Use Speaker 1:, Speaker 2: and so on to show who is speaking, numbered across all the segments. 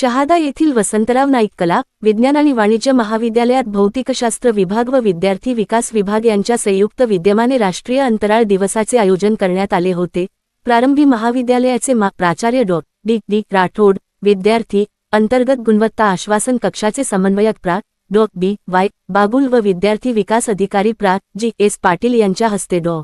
Speaker 1: शहादा येथील वसंतराव नाईक कला विज्ञान आणि वाणिज्य महाविद्यालयात भौतिकशास्त्र विभाग व विद्यार्थी विकास विभाग यांच्या संयुक्त विद्यमाने राष्ट्रीय अंतराळ दिवसाचे आयोजन करण्यात आले होते. प्रारंभी महाविद्यालयाचे मा प्राचार्य डॉ. डी. डी. राठोड विद्यार्थी अंतर्गत गुणवत्ता आश्वासन कक्षाचे समन्वयक प्रा. डॉ. बी. वाय. बागुल व विद्यार्थी विकास अधिकारी प्रा. जी. एस. पाटील यांच्या हस्ते डॉ.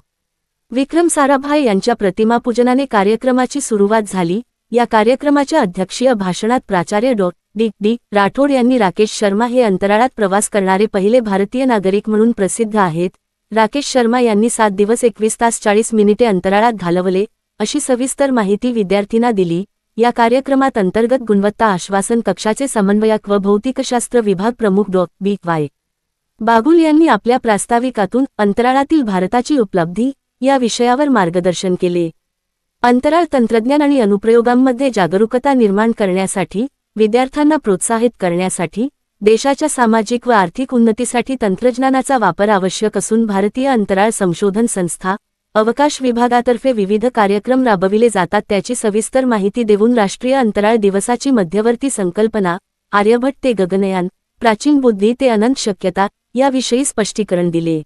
Speaker 1: विक्रम साराभाई यांच्या प्रतिमापूजनाने कार्यक्रमाची सुरुवात झाली. या कार्यक्रमाच्या अध्यक्षीय भाषणात प्राचार्य डॉ. डी. डी. राठोड यांनी राकेश शर्मा हे अंतराळात प्रवास करणारे पहिले भारतीय नागरिक म्हणून प्रसिद्ध आहेत. राकेश शर्मा यांनी सात दिवस एकवीस तास चाळीस मिनिटे अंतराळात घालवले अशी सविस्तर माहिती विद्यार्थ्यांना दिली. या कार्यक्रमात अंतर्गत गुणवत्ता आश्वासन कक्षाचे समन्वयक व भौतिकशास्त्र विभाग प्रमुख डॉ. बी. वाय. बागुल यांनी आपल्या प्रास्ताविकातून अंतराळातील भारताची उपलब्धी या विषयावर मार्गदर्शन केले. अंतराळ तंत्रज्ञान आणि अनुप्रयोगांमध्ये जागरूकता निर्माण करण्यासाठी विद्यार्थ्यांना प्रोत्साहित करण्यासाठी देशाच्या सामाजिक व आर्थिक उन्नतीसाठी तंत्रज्ञानाचा वापर आवश्यक असून भारतीय अंतराळ संशोधन संस्था अवकाश विभागातर्फे विविध कार्यक्रम राबविले जातात. त्याची सविस्तर माहिती देऊन राष्ट्रीय अंतराळ दिवसाची मध्यवर्ती संकल्पना आर्यभट्ट ते गगनयान प्राचीन बुद्धी ते अनंत शक्यता याविषयी स्पष्टीकरण दिले.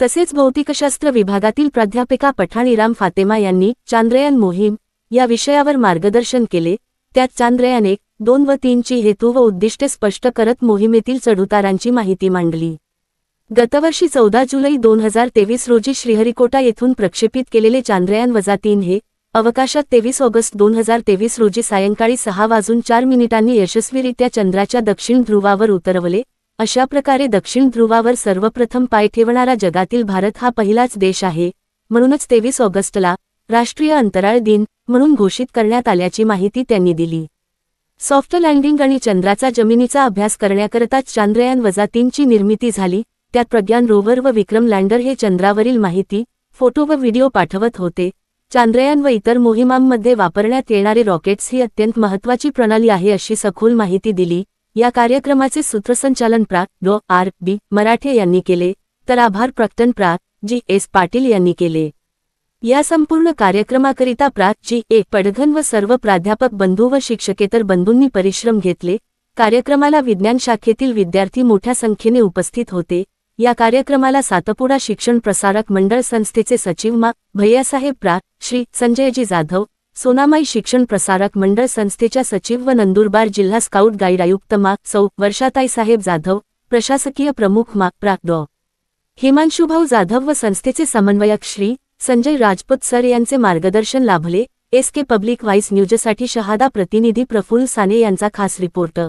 Speaker 1: तसेच भौतिकशास्त्र विभागातील प्राध्यापिका पठाण इराम फातेमा यांनी चांद्रयान मोहीम या विषयावर मार्गदर्शन केले. त्यात चांद्रयान एक दोन व तीनची हेतू व उद्दिष्टे स्पष्ट करत मोहिमेतील चढउतारांची माहिती मांडली. गतवर्षी चौदा जुलै दोन हजार तेवीस रोजी श्रीहरिकोटा येथून प्रक्षेपित केलेले चांद्रयान वजा तीन हे अवकाशात तेवीस ऑगस्ट दोन हजार तेवीस रोजी सायंकाळी सहा वाजून चार मिनिटांनी यशस्वीरित्या चंद्राच्या दक्षिण ध्रुवावर उतरवले. अशा प्रकारे दक्षिण ध्रुवावर सर्वप्रथम पाय ठेवणारा जगातील भारत हा पहिलाच देश आहे म्हणूनच तेवीस ऑगस्टला राष्ट्रीय अंतराळ दिन म्हणून घोषित करण्यात आल्याची माहिती त्यांनी दिली. सॉफ्ट लँडिंग आणि चंद्राचा जमिनीचा अभ्यास करण्याकरताच चांद्रयान वजा तीनची निर्मिती झाली त्यात प्रज्ञान रोवर व विक्रम लँडर हे चंद्रावरील माहिती फोटो व व्हिडिओ पाठवत होते. चांद्रयान व इतर मोहिमांमध्ये वापरण्यात येणारे रॉकेट्स ही अत्यंत महत्त्वाची प्रणाली आहे अशी सखोल माहिती दिली या कार्यक्रमाचे सूत्रसंचालन प्रा. डॉ. आर. बी. मराठे यांनी केले तर आभार प्रकटन प्रा. जी. एस. पाटील यांनी केले. या संपूर्ण कार्यक्रमाकरिता प्रा. जी. ए. पडघन व सर्व प्राध्यापक बंधू व शिक्षकेतर बंधूंनी परिश्रम घेतले. कार्यक्रमाला विज्ञान शाखेतील विद्यार्थी मोठ्या संख्येने उपस्थित होते. या कार्यक्रमाला सातपुडा शिक्षण प्रसारक मंडळ संस्थेचे सचिव मा. भैयासाहेब प्रा. श्री. संजयजी जाधव सोनामाई शिक्षण प्रसारक मंडळ संस्थेच्या सचिव व नंदुरबार जिल्हा स्काउट गाईड आयुक्त मा. सौ. वर्षाताई साहेब जाधव प्रशासकीय प्रमुख मा. प्रा. डॉ. हिमांशुभाऊ जाधव व संस्थेचे समन्वयक श्री. संजय राजपूत सर यांचे मार्गदर्शन लाभले. एस. के. पब्लिक व्हाईस न्यूजसाठी शहादा प्रतिनिधी प्रफुल्ल साने यांचा खास रिपोर्ट.